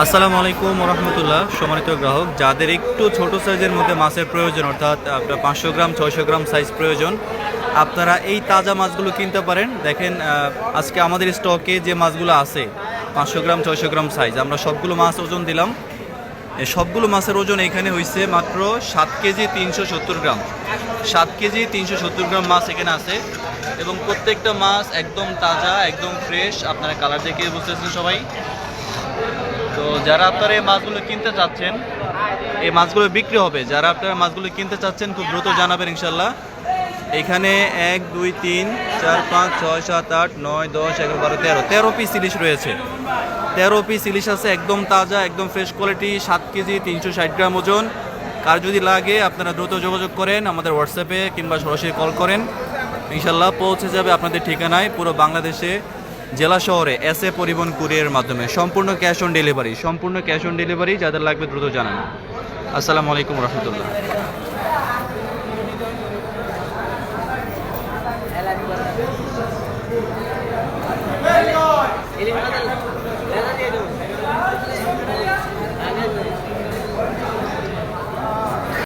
আসসালামু আলাইকুম রহমতুল্লাহ সম্মানিত গ্রাহক, যাদের একটু ছোট সাইজের মধ্যে মাছের প্রয়োজন, অর্থাৎ আপনার পাঁচশো গ্রাম, ছয়শো গ্রাম সাইজ প্রয়োজন, আপনারা এই তাজা মাছগুলো কিনতে পারেন। দেখেন আজকে আমাদের স্টকে যে মাছগুলো আছে, পাঁচশো গ্রাম, ছয়শো গ্রাম সাইজ, আমরা সবগুলো মাছ ওজন দিলাম। সবগুলো মাছের ওজন এখানে হয়েছে মাত্র সাত কেজি তিনশো সত্তর গ্রাম। সাত কেজি তিনশো সত্তর গ্রাম মাছ এখানে আছে এবং প্রত্যেকটা মাছ একদম তাজা, একদম ফ্রেশ আপনারা কালার দেখে বুঝতেছেন সবাই। তো যারা আপনারা এই মাছগুলো কিনতে চাচ্ছেন, এই মাছগুলো বিক্রি হবে। যারা আপনারা মাছগুলো কিনতে চাচ্ছেন, খুব দ্রুত জানাবেন ইনশাল্লাহ। এখানে এক, দুই, তিন, চার, পাঁচ, ছয়, সাত, আট, নয়, দশ, এগারো, বারো, তেরো। তেরো পিস ইলিশ রয়েছে। তেরো পিস ইলিশ আছে একদম তাজা, একদম ফ্রেশ কোয়ালিটি সাত কেজি, তিনশো ষাট গ্রাম ওজন। কার যদি লাগে, আপনারা দ্রুত যোগাযোগ করেন, আমাদের হোয়াটসঅ্যাপে কিংবা সরাসরি কল করেন। ইনশাল্লাহ পৌঁছে যাবে আপনাদের ঠিকানায়, পুরো বাংলাদেশে। জেলা শহরে এস এ পরিবহন কুরিয়ারের মাধ্যমে সম্পূর্ণ ক্যাশ অন ডেলিভারি, সম্পূর্ণ ক্যাশ অন ডেলিভারি যাদের লাগবে দ্রুত জানান। আসসালামু আলাইকুম রহমতুল্লাহ।